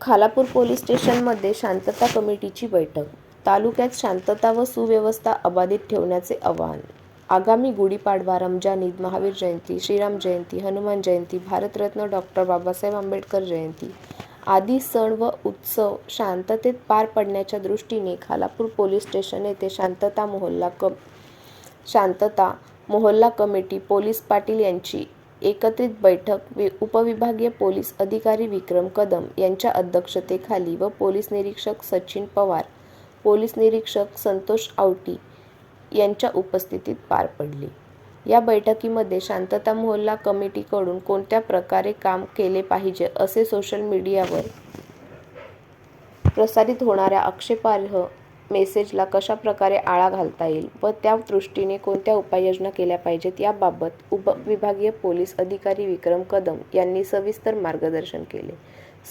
Khalapur police स्टेशनमध्ये शांतता कमिटीची बैठक. तालुक्यात शांतता व सुव्यवस्था अबाधित ठेवण्याचे आवाहन. आगामी गुढीपाडवा रमजान ईद महावीर जयंती श्रीराम जयंती हनुमान जयंती भारतरत्न डॉक्टर बाबासाहेब आंबेडकर जयंती आदी सण व उत्सव शांततेत पार पडण्याच्या दृष्टीने खालापूर पोलीस स्टेशन येथे शांतता मोहल्ला कम शांतता मोहल्ला कमिटी पोलीस पाटील यांची एकत्रित बैठक वि उपविभागीय पोलीस अधिकारी विक्रम कदम यांच्या अध्यक्षतेखाली व पोलीस निरीक्षक सचिन पवार पोलीस निरीक्षक संतोष आवटी यांच्या उपस्थितीत पार पडली. या बैठकीमध्ये शांतता मोहल्ला कमिटीकडून कोणत्या प्रकारे काम केले पाहिजे असे सोशल मीडियावर प्रसारित होणाऱ्या आक्षेपार्ह मेसेजला कशा प्रकारे आळा घालता येईल व त्या दृष्टीने कोणत्या उपाययोजना केल्या पाहिजेत याबाबत उपविभागीय पोलीस अधिकारी विक्रम कदम यांनी सविस्तर मार्गदर्शन केले.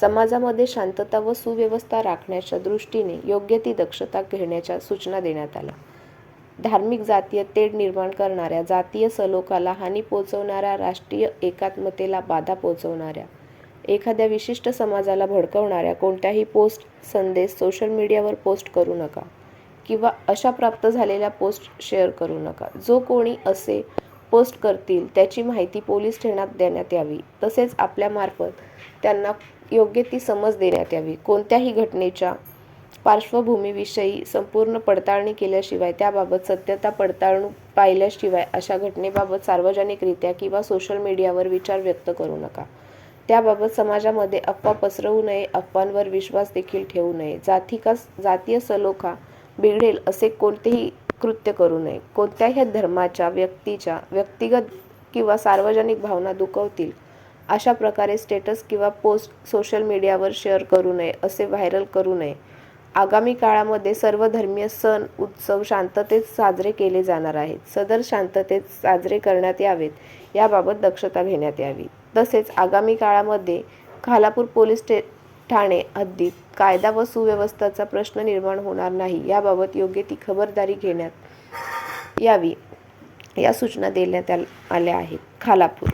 समाजामध्ये शांतता व सुव्यवस्था राखण्याच्या दृष्टीने योग्य ती दक्षता घेण्याच्या सूचना देण्यात आल्या. धार्मिक जातीय तेढ निर्माण करणाऱ्या जातीय सलोखाला हानी पोहोचवणाऱ्या राष्ट्रीय एकात्मतेला बाधा पोहोचवणाऱ्या एखाद्या विशिष्ट समाजाला भडकवणाऱ्या कोणत्याही पोस्ट संदेश सोशल मीडियावर पोस्ट करू नका किंवा अशा प्राप्त झालेल्या पोस्ट शेअर करू नका. जो कोणी असे पोस्ट करतील त्याची माहिती पोलीस ठाण्यात देण्यात यावी. तसेच आपल्यामार्फत त्यांना योग्य ती समज देण्यात यावी. कोणत्याही घटनेच्या पार्श्वभूमीविषयी संपूर्ण पडताळणी केल्याशिवाय त्याबाबत सत्यता पडताळणूक पाहिल्याशिवाय अशा घटनेबाबत सार्वजनिकरित्या किंवा सोशल मीडियावर विचार व्यक्त करू नका. त्याबाबत समाजामध्ये अफवा पसरवू नये अफवांवर विश्वास देखील ठेवू नये. जातिका जातीय सलोखा बिघडेल असे कोणतेही कृत्य करू नये. कोणत्याही धर्माच्या व्यक्तीच्या व्यक्तिगत किंवा सार्वजनिक भावना दुखवतील अशा प्रकारे स्टेटस किंवा पोस्ट सोशल मीडियावर शेअर करू नये असे व्हायरल करू नये. आगामी काळामध्ये सर्व धर्मीय सण उत्सव शांततेत साजरे केले जाणार आहेत. सदर शांततेत साजरे करण्यात यावेत याबाबत दक्षता घेण्यात यावी. तसेच आगामी काळामध्ये खालापूर पोलीस स्टे ठाणे हद्दीत कायदा व सुव्यवस्थेचा प्रश्न निर्माण होणार नाही याबाबत योग्य ती खबरदारी घेण्यात यावी या सूचना देण्यात आल्या आहेत. खालापूर